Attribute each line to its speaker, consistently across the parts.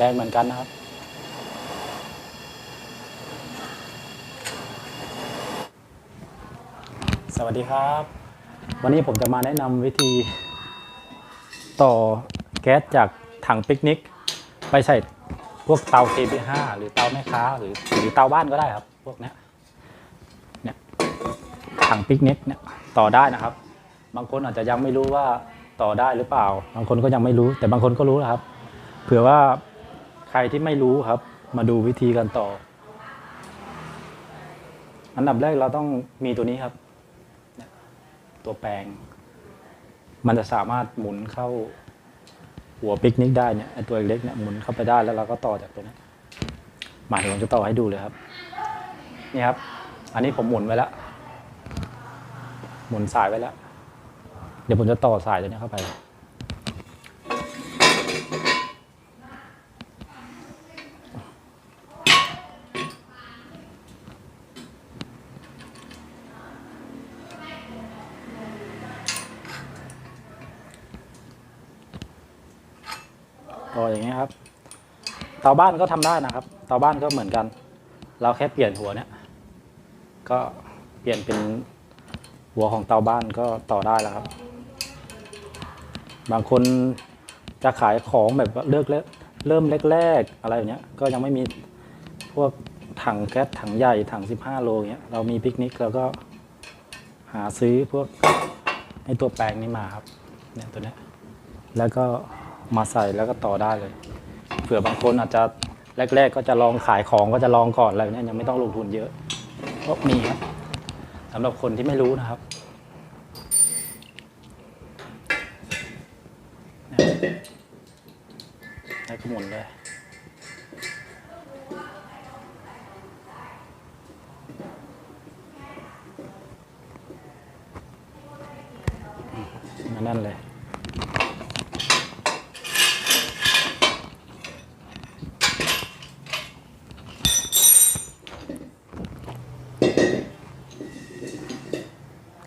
Speaker 1: แรงเหมือนกันนะครับ สวัสดีครับ วันนี้ผมจะมาแนะนำวิธี ต่อแก๊สจากถังปิกนิก ไปใส่พวกเตา KB5 หรือเตาแม่ค้า หรือหรือเตาบ้านก็ได้ครับ พวกนี้เนี่ยถังปิกนิกเนี่ยต่อได้นะครับ บางคนอาจจะยังไม่รู้ว่าต่อได้หรือเปล่า บางคนก็ยังไม่รู้ แต่บางคนก็รู้แล้วครับ เผื่อว่า ใครที่ไม่รู้ครับ มาดูวิธีการต่อ อันดับแรกเราต้องมีตัวนี้ครับ ตัวแปลง มันจะสามารถหมุนเข้าหัวปิกนิกได้เนี่ยไอตัวเล็กเนี่ยหมุนเข้าไปได้แล้วเราก็ต่อจากตัวนี้มาเดี๋ยวผมจะต่อให้ดูเลยครับ นี่ครับ อันนี้ผมหมุนไว้แล้ว หมุนสายไว้แล้ว เดี๋ยวผมจะต่อสายตัวนี้เข้าไป ต่ออย่างเงี้ยครับเตาบ้านก็ทำได้นะครับเตาบ้านก็เหมือนกัน เราแค่เปลี่ยนหัวเนี่ย ก็เปลี่ยนเป็นหัวของเตาบ้านก็ต่อได้แล้วครับ บางคนจะขายของแบบเลือกเริ่มเริ่มแรกๆอะไรอย่างเงี้ย ก็ยังไม่มีพวกถังแก๊สถังใหญ่ถัง 15 โลอย่างเงี้ยเรามีปิกนิกเราก็หาซื้อพวกไอตัวแปลงนี้มาครับเนี่ยตัวเนี้ยแล้วก็ มาใส่แล้วก็ต่อได้เลย เผื่อบางคนอาจจะแรก ๆ ก็จะลองขายของก็จะลองก่อนอะไรเนี่ยยังไม่ต้องลงทุนเยอะก็มีครับสำหรับคนที่ไม่รู้นะครับเนี่ยแล้วก็หมุนเลยนั่นเลย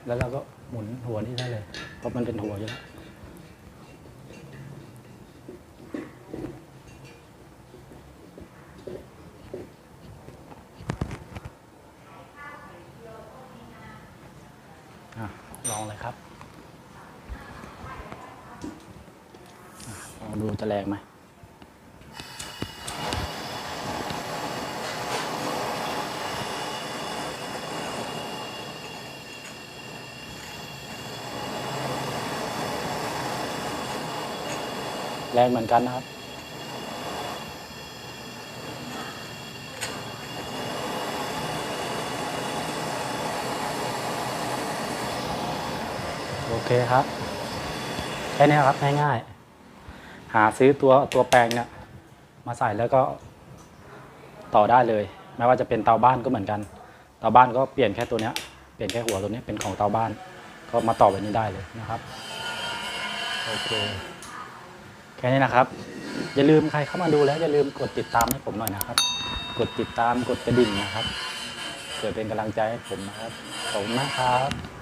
Speaker 1: แล้วเราก็หมุนหัวนี้ได้เลย เพราะมันเป็นหัวอยู่แล้วลองเลยครับอลองดูจะแรงไหม แรงเหมือนกันนะครับโอเคครับแค่นี้ครับง่ายๆหาซื้อตัวตัวแปลงเนี่ยมาใส่แล้วก็ต่อได้เลยไม่ว่าจะเป็นเตาบ้านก็เหมือนกัน เตาบ้านก็เปลี่ยนแค่ตัวเนี้ยเปลี่ยนแค่หัวตัวเนี้ยเป็นของเตาบ้าน ก็มาต่อแบบนี้ได้เลยนะครับโอเค ค่นี้นะครับ อย่าลืมใครเข้ามาดูแล้ว อย่าลืมกดติดตามให้ผมหน่อยนะครับ กดติดตามกดกระดิ่งนะครับเพื่อเป็นกำลังใจให้ผมนะครับขอบคุณมากครับ